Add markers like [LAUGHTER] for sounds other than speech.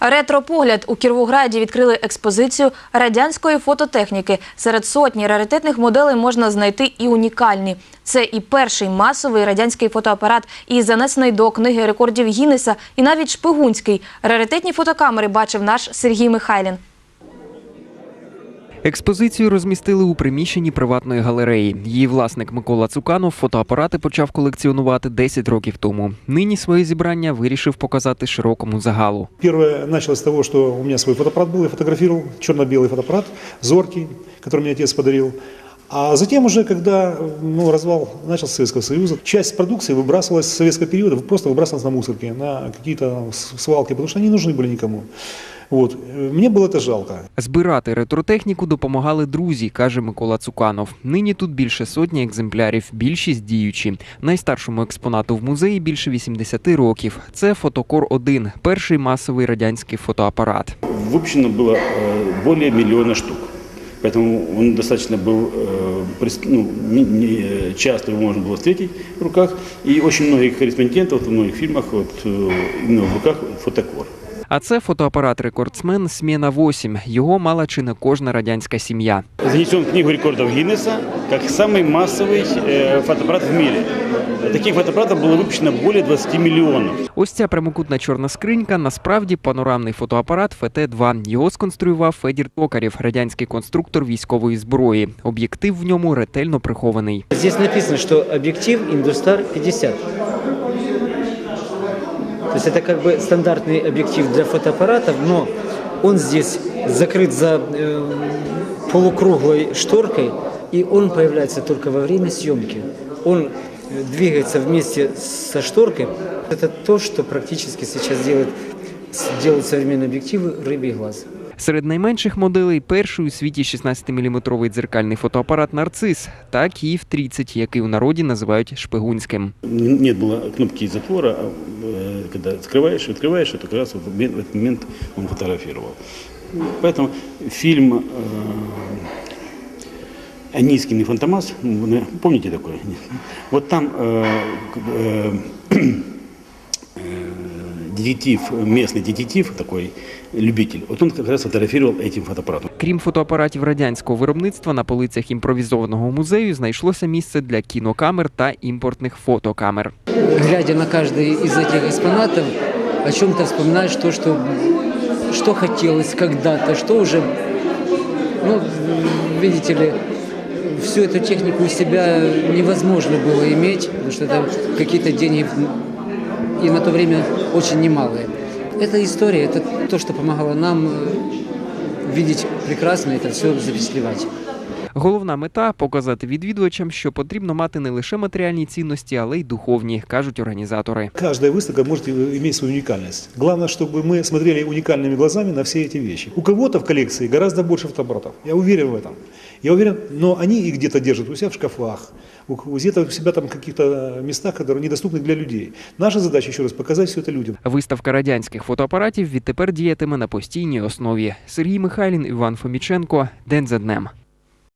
Ретропогляд у Кіровограді відкрили експозицію радянської фототехніки. Серед сотні раритетних моделей можна знайти і унікальні. Це і перший масовий радянський фотоапарат, і занесений до книги рекордів Гіннеса, і навіть шпигунський. Раритетні фотокамери бачив наш Сергій Михайлін. Експозицію розмістили у приміщенні приватної галереї. Її власник Микола Цуканов фотоапарати почав колекціонувати 10 років тому. Нині своє зібрання вирішив показати широкому загалу. Первое началось с того, что у меня свой фотоаппарат был, я фотографировал, черно-белый фотоаппарат, зоркий, который мне отец подарил. А затем уже, когда ну, развал начался Советского Союза, часть продукции выбрасывалась с советского периода, просто выбрасывалась на мусорки, на какие-то там с- свалки, потому что они не нужны были никому. Вот. Э, Мне было это жалко. Збирати ретротехніку допомагали друзі, каже Микола Цуканов. Нині тут більше сотні екземплярів, більшість діючі. Найстаршому експонату в музеї більше 80 років. Це фотокор 1 перший масовий радянський фотоапарат. Выпущено было э, более миллиона штук. Поэтому он достаточно был э, прис- ну, не- не- часто его можно было встретить в руках. И очень многих корреспондентов в многих фильмах вот, э, именно в руках фотокор. А це фотоапарат рекордсмен Сміна 8 Його мала чи не кожна радянська сім'я. Занесен в книгу рекордов Гиннесса как самый массовый э, фотоаппарат в мире. Таких фотоаппаратов было выпущено более 20 миллионов. Ось ця прямокутна чорна скринька насправді панорамний фотоапарат ФТ-2. Його сконструював Федір Токарєв, радянський конструктор військової зброї. Об'єктив в ньому ретельно прихований. Здесь написано, что объектив Индустар 50. То есть это как бы стандартный объектив для фотоаппаратов, но он здесь закрыт за э, полукруглой шторкой, и он появляется только во время съемки. Он э, двигается вместе со шторкой. Это то, что практически сейчас делает, делают современные объективы рыбий глаз. Серед найменших моделей перший у світі 16-мм дзеркальний фотоапарат Нарцис та Київ 30, який у народі називають шпигунським. Н- Нет было кнопки затвора, а, э, когда открываешь, открываешь, это как раз вот в момент- в этот момент он фотографировал. Поэтому фильм э, «Анискин и Фантомас», ну, вы, наверное, помните такое? [LAUGHS] Вот там э, к- э, э, детектив, местный детектив такой, любитель, вот он как раз фотографировал этим фотоаппаратом. Крім фотоапаратів радянського виробництва, на полицях імпровізованого музею знайшлося місце для кінокамер та імпортних фотокамер. Глядя на каждый из этих экспонатов, о чем-то вспоминаешь то, что, что хотелось когда-то, что уже, ну, видите ли, всю эту технику у себя невозможно было иметь, потому что это какие-то деньги и на то время очень немалые. Это история, это то, что помогало нам э, видеть прекрасно, это все запечатлевать. Головна мета показати відвідувачам, що потрібно мати не лише матеріальні цінності, але й духовні, кажуть організатори. Каждая выставка может и- иметь свою уникальность. Главное, чтобы мы смотрели уникальными глазами на все эти вещи. У кого-то в коллекции гораздо больше фотоаппаратов. Я уверен в этом. Я уверен, но они их где-то держат у себя в шкафах, у- где-то у себя там в каких-то местах, которые недоступны для людей. Наша задача еще раз показать все это людям. Виставка радянських фотоапаратів відтепер діятиме на постійній основі. Сергій Михайлін, Іван Фоміченко. День за днем.